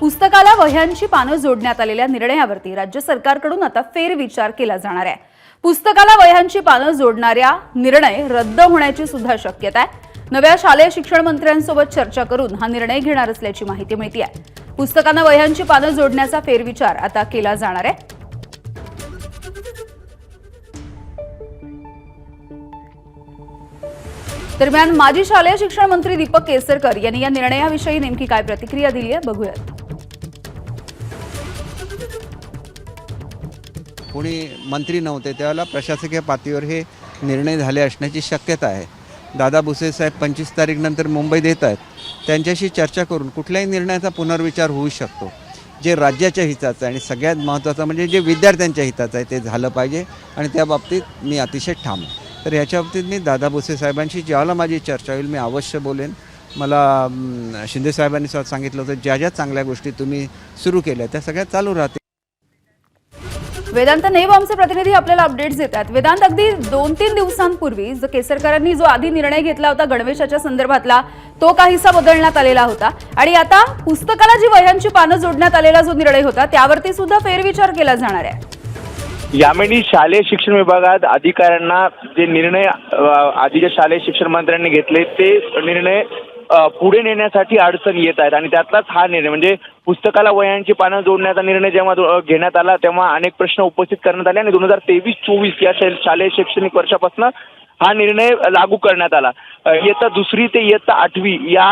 पुस्तकाला वह्यांची पानं जोडण्यात आलेल्या निर्णयावरती राज्य सरकारकडून आता फेरविचार केला जाणार आहे. पुस्तकाला वह्यांची पानं जोडणाऱ्या निर्णय रद्द होण्याची सुद्धा शक्यता आहे. नव्या शालेय शिक्षण मंत्र्यांसोबत चर्चा करून हा निर्णय घेणार असल्याची माहिती मिळते आहे पुस्तकांना वह्यांची पानं जोडण्याचा फेरविचार आता केला जाणार आहे. दरम्यान माजी शालेय शिक्षण मंत्री दीपक केसरकर यांनी या निर्णयाविषयी नेमकी काय प्रतिक्रिया दिली आहे बघूयात. कोणी मंत्री नव्हते त्यावेळेला प्रशासकीय पातळीवर हे निर्णय झाले असण्याची शक्यता आहे. दादा भुसे साहेब पंचवीस तारीखनंतर मुंबईत येत आहेत. त्यांच्याशी चर्चा करून कुठल्याही निर्णयाचा पुनर्विचार होऊ शकतो. जे राज्याच्या हिताचं आहे आणि सगळ्यात महत्त्वाचं म्हणजे जे विद्यार्थ्यांच्या हिताचं आहे ते झालं पाहिजे आणि त्या बाबतीत मी अतिशय ठाम तर याच्या बाबतीत मी दादा भुसे साहेबांशी ज्यावेळेला माझी चर्चा होईल मी अवश्य बोलेन. मला शिंदे साहेबांनी सांगितलं होतं ज्या ज्या चांगल्या गोष्टी तुम्ही सुरू केल्या त्या सगळ्या चालू राहतील. वेदांत नेव आमचे प्रतिनिधी आपल्याला अपडेट्स देतात वेदांत अगदी दोन तीन दिवसांपूर्वी जो केसरकरांनी जो आधी निर्णय घेतला होता गणवेशाच्या संदर्भातला तो काहीसा बदलण्यात आलेला होता. आणि आता पुस्तकाला जी वह्यांची पानं जोडण्यात आलेला जो निर्णय होता त्यावरती सुद्धा फेरविचार केला जाणार आहे. यावेळी शालेय शिक्षण विभागात अधिकाऱ्यांना जे निर्णय आधी आधीच्या शालेय शिक्षण मंत्र्यांनी घेतले ते निर्णय पुढे नेण्यासाठी अडचण येत आहेत. आणि त्यातलाच हा निर्णय म्हणजे पुस्तकाला वयांची पानं जोडण्याचा निर्णय जेव्हा घेण्यात आला तेव्हा अनेक प्रश्न उपस्थित करण्यात आले. आणि दोन हजार तेवीस चोवीस या शालेय शैक्षणिक वर्षापासून हा निर्णय लागू करण्यात आला. इयत्ता दुसरी ते इयत्ता आठवी या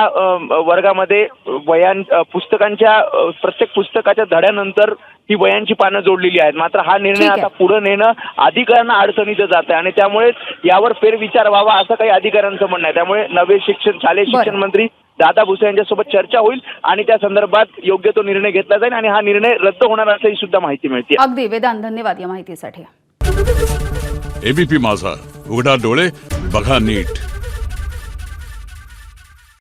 वर्गामध्ये वयां पुस्तकांच्या प्रत्येक पुस्तकाच्या धड्यानंतर ही वयांची पानं जोडलेली आहेत. मात्र हा निर्णय. आता पुढे नेणं अधिकाऱ्यांना अडचणीचं जात आहे आणि त्यामुळे यावर फेरविचार व्हावा असं काही अधिकाऱ्यांचं म्हणणं आहे. त्यामुळे नवे शिक्षण शालेय. शिक्षण मंत्री दादा भुसे यांच्यासोबत चर्चा होईल आणि त्या संदर्भात योग्य तो निर्णय घेतला जाईल आणि हा निर्णय रद्द होणार असल्याची सुद्धा माहिती मिळते. अगदी. वेदांत धन्यवाद या माहितीसाठी. एबीपी माझा. उघडा डोळे बघा नीट.